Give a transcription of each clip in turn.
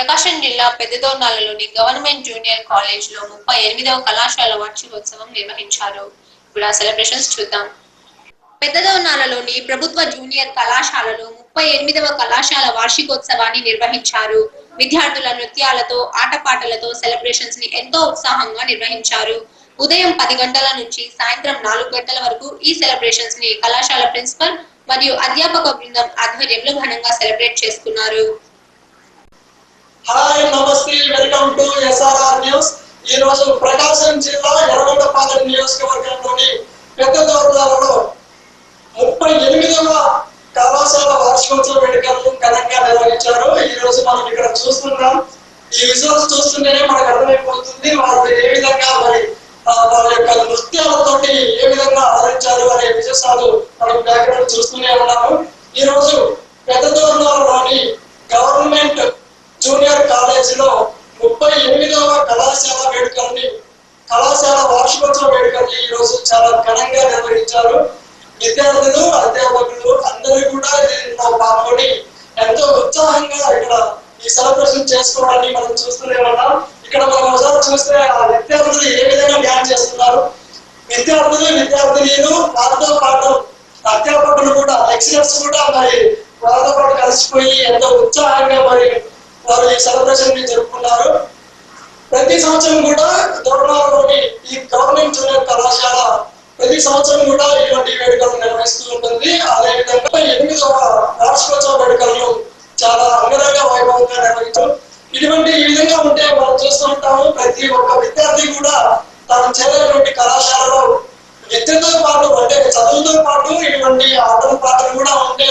ప్రకాశం జిల్లా పెద్దదోర్నాలలోని government junior కాలేజ్లో ముప్పై ఎనిమిదవ కళాశాల వార్షికోత్సవం నిర్వహించారు. ఇప్పుడు ఆ సెలబ్రేషన్స్ చూద్దాం. పెద్దదోర్నాలలోని ప్రభుత్వ జూనియర్ కళాశాలలో ముప్పై ఎనిమిదవ కళాశాల వార్షికోత్సవాన్ని నిర్వహించారు. విద్యార్థుల నృత్యాలతో ఆటపాటలతో సెలబ్రేషన్స్ని ఎంతో ఉత్సాహంగా నిర్వహించారు. ఉదయం పది గంటల నుంచి సాయంత్రం నాలుగు గంటల వరకు ఈ సెలబ్రేషన్స్ని కళాశాల ప్రిన్సిపల్ మరియు అధ్యాపక బృందం ఆధ్వర్యంలో ఘనంగా సెలబ్రేట్ చేసుకున్నారు. హాయ్ నమస్తే వెల్కమ్ టు ఎస్ఆర్ఆర్ న్యూస్ ఈ రోజు ప్రకాశం జిల్లా ఎర్రగొండపాలెం నియోజకవర్గంలోని పెద్ద దోర్లలో ముప్పై ఎనిమిదవ కళాశాల వార్షికోత్సవ వేడుకలను ఘనంగా నిర్వహించారు. ఈ రోజు మనం ఇక్కడ చూస్తున్నాం. ఈ విజువల్స్ చూస్తుంటేనే మనకు అర్థమైపోతుంది వాళ్ళు ఏ విధంగా మరి వారి వాళ్ళ యొక్క నృత్యాలతోటి ఏ విధంగా ఆదరించారు అనే విశేషాలు మనం బ్యాక్గ్రౌండ్ చూస్తూనే ఉన్నాము. ఈ రోజు పెద్ద దోర్లలోని గవర్నమెంట్ జూనియర్ కాలేజీలో ముప్పై ఎనిమిదవ కళాశాల వేడుకల్ని కళాశాల వార్షికోత్సవ వేడుకల్ని ఈ రోజు చాలా ఘనంగా నిర్వహించారు. విద్యార్థులు అధ్యాపకులు అందరూ కూడా దీనిలో పాల్గొని ఎంతో ఉత్సాహంగా ఇక్కడ ఈ సెలబ్రేషన్ చేసుకోవడాన్ని మనం చూస్తూనే ఉన్నాం. ఇక్కడ మనం ఒకసారి చూస్తే ఆ విద్యార్థులు ఏ విధంగా డ్యాన్స్ చేస్తున్నారు. విద్యార్థులు విద్యార్థినీలు వారితో పాటు అధ్యాపకులు కూడా లెక్చరర్స్ కూడా మరి వారితో పాటు కలిసిపోయి ఎంతో ఉత్సాహంగా మరి వారు ఈ సెలబ్రేషన్ని జరుపుకున్నారు. ప్రతి సంవత్సరం కూడా దొరనాలోని ఈ గవర్నమెంట్ జూనియర్ కళాశాల ప్రతి సంవత్సరం కూడా ఇటువంటి వేడుకలు నిర్వహిస్తూ ఉంటుంది. అదేవిధంగా ఎనిమిదవ వార్షికోత్సవ వేడుకలను చాలా అంగరంగ వైభవంగా నిర్వహించారు ఇటువంటి ఈ విధంగా ఉంటే మనం చూస్తూ ఉంటాము. ప్రతి ఒక్క విద్యార్థి కూడా తాను చేరేటువంటి కళాశాలలో విద్యతో పాటు అంటే చదువుతో పాటు ఇటువంటి ఆటల పాటలు కూడా ఉంటే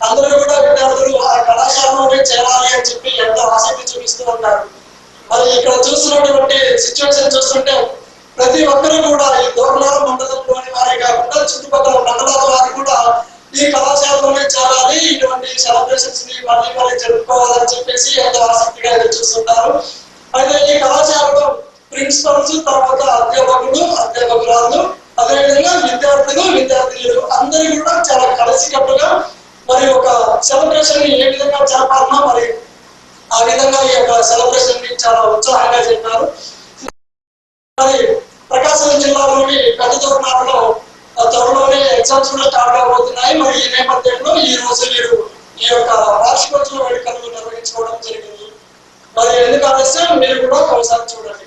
అందరూ కూడా విద్యార్థులు ఆ కళాశాలలోనే చేరాలి అని చెప్పి ఎంతో ఆసక్తి చూపిస్తూ ఉంటారు మరి ఇక్కడ చూస్తున్నటువంటి సిచ్యువేషన్ చూస్తుంటే ప్రతి ఒక్కరు కూడా ఈ దూరణాల మండలంలోని వారే కాకుండా చుట్టుపక్కల మండలాల వారు కూడా ఈ కళాశాలలోనే చేరాలి ఇటువంటి సెలబ్రేషన్స్ని మళ్ళీ మళ్ళీ జరుపుకోవాలని చెప్పేసి ఎంతో ఆసక్తిగా ఎదురు చూస్తుంటారు అయితే ఈ కళాశాలలో ప్రిన్సిపల్స్ తర్వాత అధ్యాపకులు అధ్యాపకురాలు అదేవిధంగా విద్యార్థులు విద్యార్థినులు అందరూ కూడా చాలా కలిసికట్టుగా మరి ఒక సెలబ్రేషన్ని ఏ విధంగా జరపాలన్నా మరి ఆ విధంగా ఈ యొక్క సెలబ్రేషన్ని చాలా ఉత్సాహంగా చెప్పారు మరి ప్రకాశం జిల్లాలోని పెద్ద తోరణాలలో త్వరలోనే ఎగ్జామ్స్ కూడా స్టార్ట్ అవబోతున్నాయి మరి ఈ నేపథ్యంలో ఈ రోజు మీరు ఈ యొక్క వార్షికోత్సవ వేడుకలు నిర్వహించుకోవడం జరిగింది. మరి ఎందుకు ఆలస్యం? మీరు కూడా ఒకసారి చూడండి.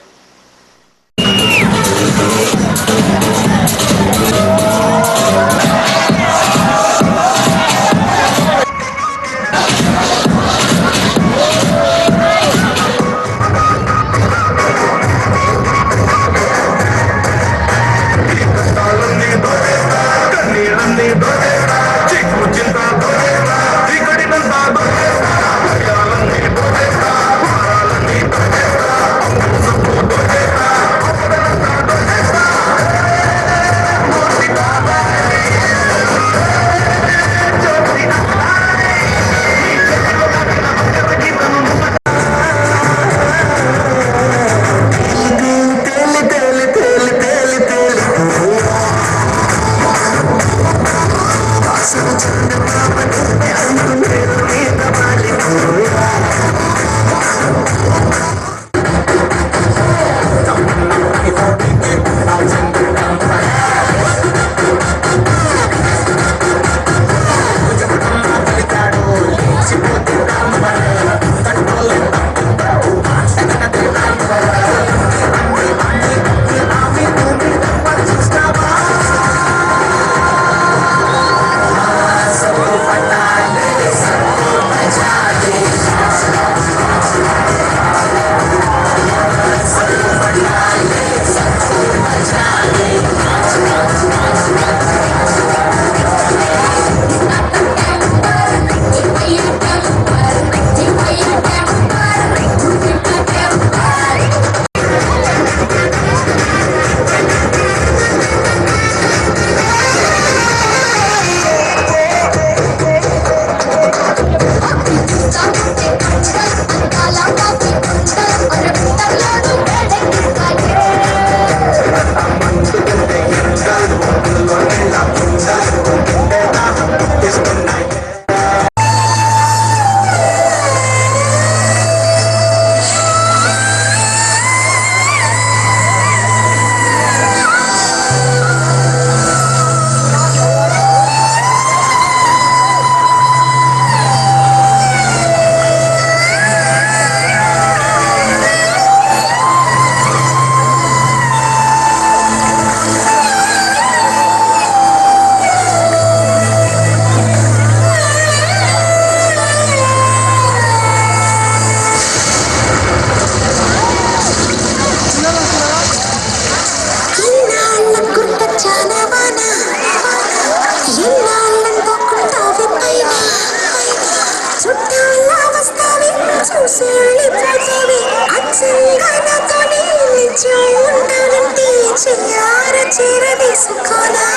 ఉండాలంటే చెయ్యార చీర తీసుకోనా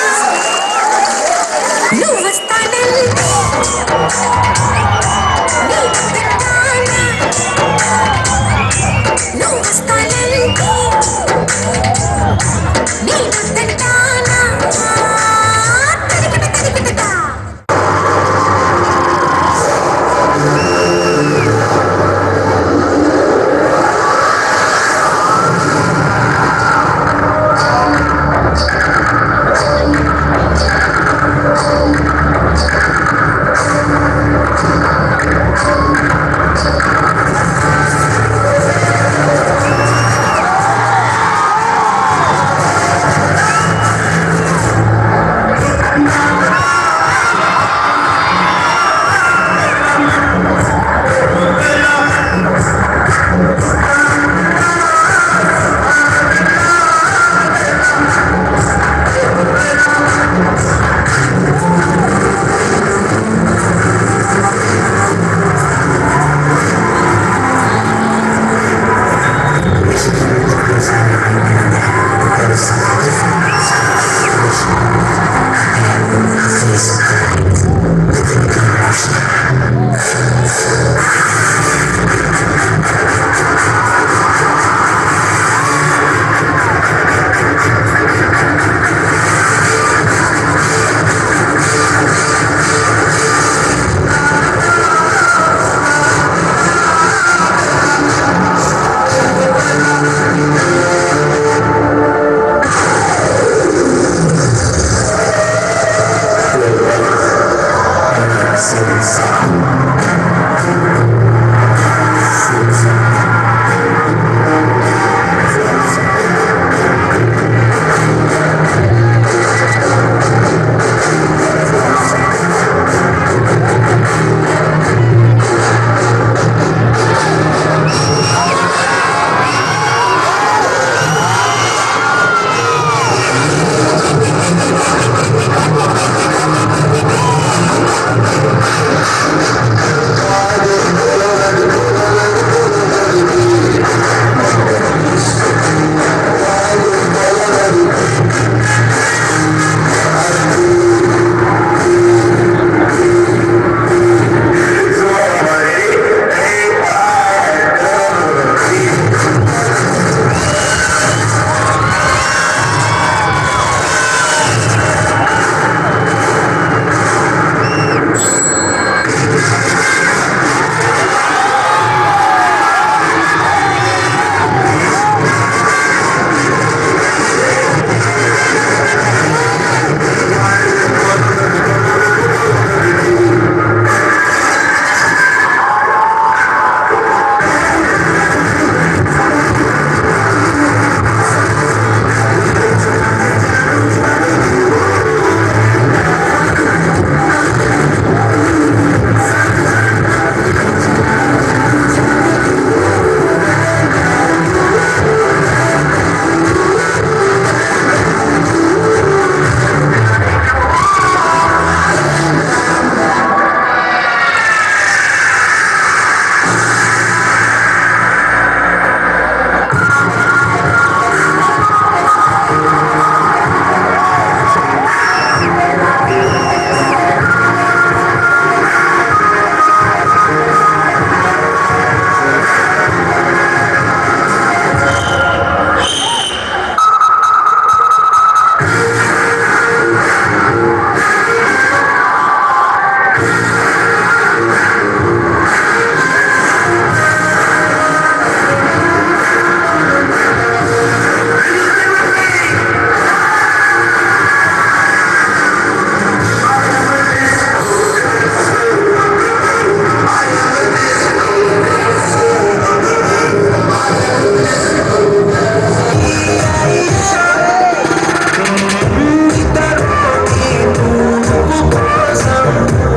నువ్వు వస్తానంటే నీ నువ్వు వస్తానంటే నీ వద్దటానా?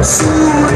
So.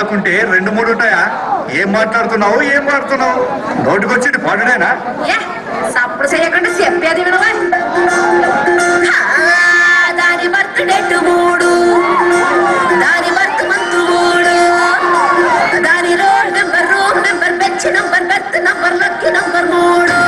కాకుంటే రెండు మూడు ఉంటాయా? ఏం మాట్లాడుతున్నావు? ఏం మాట్లాడుతున్నావు? నోటికొచ్చింది పాడుడేనా ఏ, సప్పుడు చేయకుండా చెప్పేది దాని బర్త్ డేట్ మూడు. దాని బర్త్ మంత్ మూడు. దాని road number room number batch number berth number lucky number మూడు.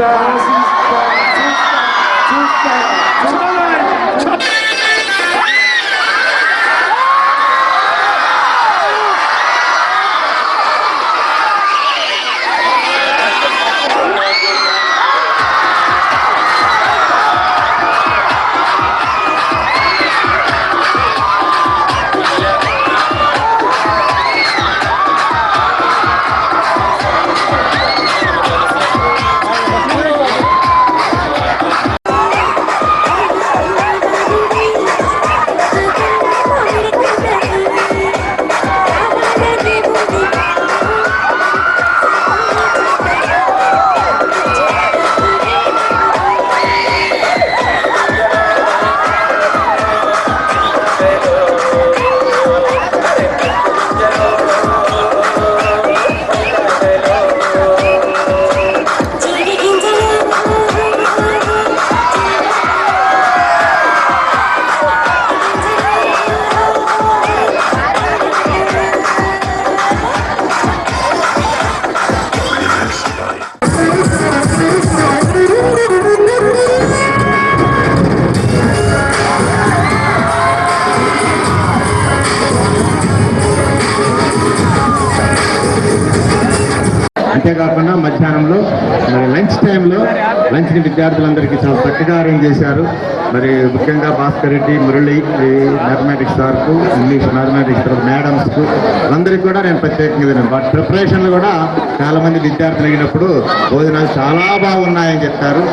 Esperança. అంతేకాకుండా మధ్యాహ్నంలో మరి లంచ్ టైంలో లంచ్ని విద్యార్థులందరికీ చాలా చక్కగా అరేంజ్ చేశారు. మరి ముఖ్యంగా భాస్కర్ రెడ్డి మురళి ఈ మ్యాథమెటిక్స్ సార్కు ఇంగ్లీష్ మ్యాథమెటిక్స్ మేడమ్స్కు అందరికీ కూడా నేను ప్రత్యేకంగా విన్నాను వాటి ప్రిపరేషన్లు కూడా చాలా మంది విద్యార్థులు అయినప్పుడు భోజనాలు చాలా బాగున్నాయని చెప్పారు.